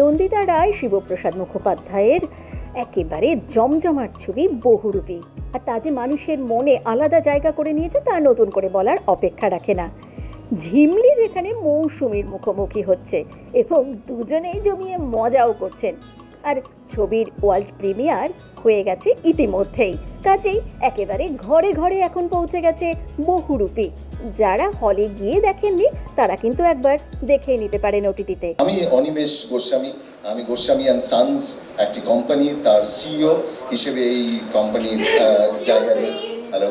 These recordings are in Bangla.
নন্দিতা রায়, শিবপ্রসাদ মুখোপাধ্যায়ের একেবারে জমজমাট ছবি বহুরূপী। আর তা যে মানুষের মনে আলাদা জায়গা করে নিয়েছে, তা নতুন করে বলার অপেক্ষা রাখে না। ঝিমলি যেখানে মৌসুমীর মুখোমুখি হচ্ছে, এবং দুজনেই জমিয়ে মজাও করছেন। আর ছবির ওয়ার্ল্ড প্রিমিয়ার হয়ে গেছে ইতিমধ্যেই, কাজেই একেবারে ঘরে ঘরে এখন পৌঁছে গেছে বহুরূপী। যারা হলে গিয়ে দেখেননি তারা কিন্তু একবার দেখে নিতে পারেন ওটিটিতে আমি অনিমেষ গোস্বামী আমি গোস্বামী অ্যান্ড সানস একটি কোম্পানি তার সিইও হিসেবে এই কোম্পানির জায়গায় রয়েছে। হ্যালো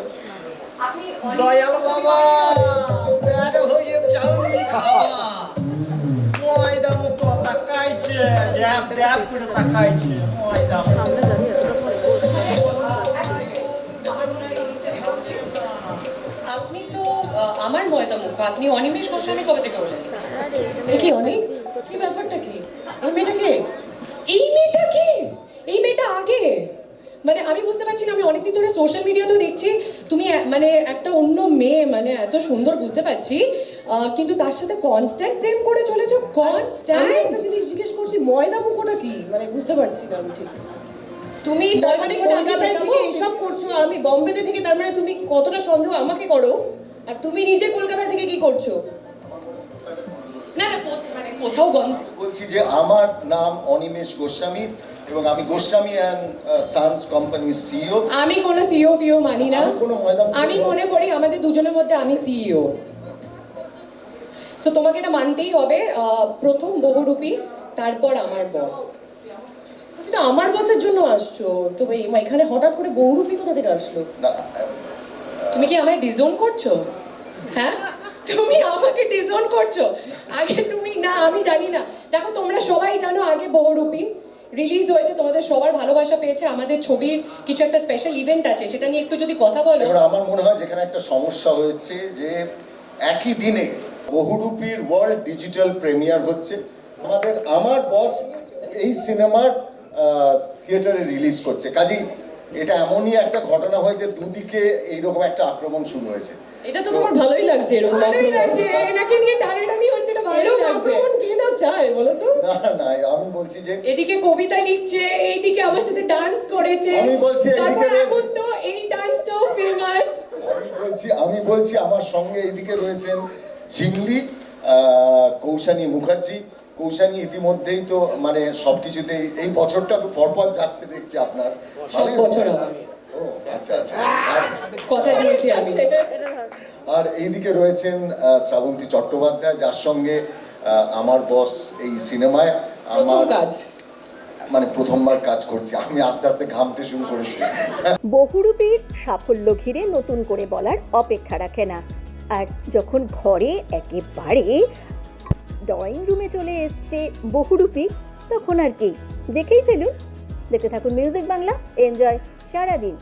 দয়াল বাবা পেট ভরে চাউনি খাওয়া। ময়দা মুখো তাকাইছে ড্যাব ড্যাব করে তাকাইছে ময়দা আমার ময়দা মুখ আপনি অনিমেষ গোস্বামী কবে থেকে হলেন এ কি অনিক কি ব্যাপারটা কি? এই মেয়েটা কে? এই মেয়েটা কে? এই মেয়েটা আগে? মানে আমি বুঝতে পারছি না আমি অনেকদিন ধরে সোশ্যাল মিডিয়াতেও দেখছি তুমি মানে একটা অন্য মেয়ে মানে এত সুন্দর বুঝতে পারছি কিন্তু তার সাথে কনস্ট্যান্ট প্রেম করে চলেছো? কনস্ট্যান্ট একটা জিনিস জিজ্ঞেস করছি ময়দা মুখোটা কি? মানে বুঝতে পারছি না আমি ঠিক। তুমি মুখোটা কলকাতায় থেকে এইসব করছ আমি বম্বেতে থেকে তার মানে তুমি কতটা সন্দেহ আমাকে করো? আর তুমি নিজে কলকাতা থেকে কি করছ? না না মানে কোথাও গন্ধ বলছি যে আমার নাম অনিমেষ গোস্বামী এবং আমি গোস্বামী অ্যান্ড সানস কোম্পানির সিইও আমি কোনো সিইও ফিও মানি না। আমি কোনো আমি মনে করি আমাদের দুজনের মধ্যে আমি সিইও সো তোমাকে এটা মানতেই হবে প্রথম বহুরূপী তারপর আমার বস তুমি তো আমার বসের জন্য আসছো। তো এখানে হঠাৎ করে বহুরূপী কোথা থেকে আসলো? না তুমি কি আমায় ডিজোন করছ? হ্যাঁ? তুমি আমাকে ডিজোন করছ? আগে তুমি, না, আমি জানি না। দেখো, তোমরা সবাই জানো আগে বহুরূপী রিলিজ হয়েছে, তোমাদের সবার ভালোবাসা পেয়েছে, আমাদের ছবির কিছু একটা স্পেশাল ইভেন্ট আছে, সেটা নিয়ে একটু যদি কথা বলো। এবার আমার মনে হয় যেখানে একটা সমস্যা হয়েছে যে একই দিনে বহুরূপীর ওয়ার্ল্ড ডিজিটাল প্রিমিয়ার হচ্ছে। আমাদের, আমার বস এই সিনেমার থিয়েটারে রিলিজ করছে। কাজেই এটা এমনই একটা ঘটনা হয়েছে দুদিকে এইরকম একটা আক্রমণ শুরু হয়েছে। এটা তো তোমার ভালোই লাগছে এরকম ভালোই লাগছে এনাকে নিয়ে টানাটানি হচ্ছে লাগছে। আক্রমণ কে না চায় বলো তো? না না আমি বলছি যে এদিকে কবিতা লিখছে এইদিকে আমার সাথে ডান্স করেছে। আমি বলছি রয়েছে- এখন তো এই ডান্সটাও ফেমাস আমি বলছি আমি বলছি আমার সঙ্গে এইদিকে রয়েছেন আহ, কৌশানী মুখার্জি কৌশানী ইতিমধ্যেই তো মানে সবকিছুতেই এই বছরটা তো পরপর যাচ্ছে দেখছি আপনার। সব বছর হচ্ছে। আমার ও, আচ্ছা আচ্ছা। আর কথা দিয়েছি আমি। আর এইদিকে রয়েছেন শ্রাবন্তী চট্টোপাধ্যায় যার সঙ্গে আমার বস এই সিনেমায় আমার কাজ। মানে প্রথমবার কাজ করছি। আমি আস্তে আস্তে ঘামতে শুরু করেছি। বহুরূপীর সাফল্য ঘিরে নতুন করে বলার অপেক্ষা রাখে না। আর যখন ঘরে একেবারে ড্রয়িং রুমে চলে এসছে বহুরূপী, তখন আর কি। দেখেই ফেলুন। দেখতে থাকুন মিউজিক বাংলা এনজয় সারাদিন।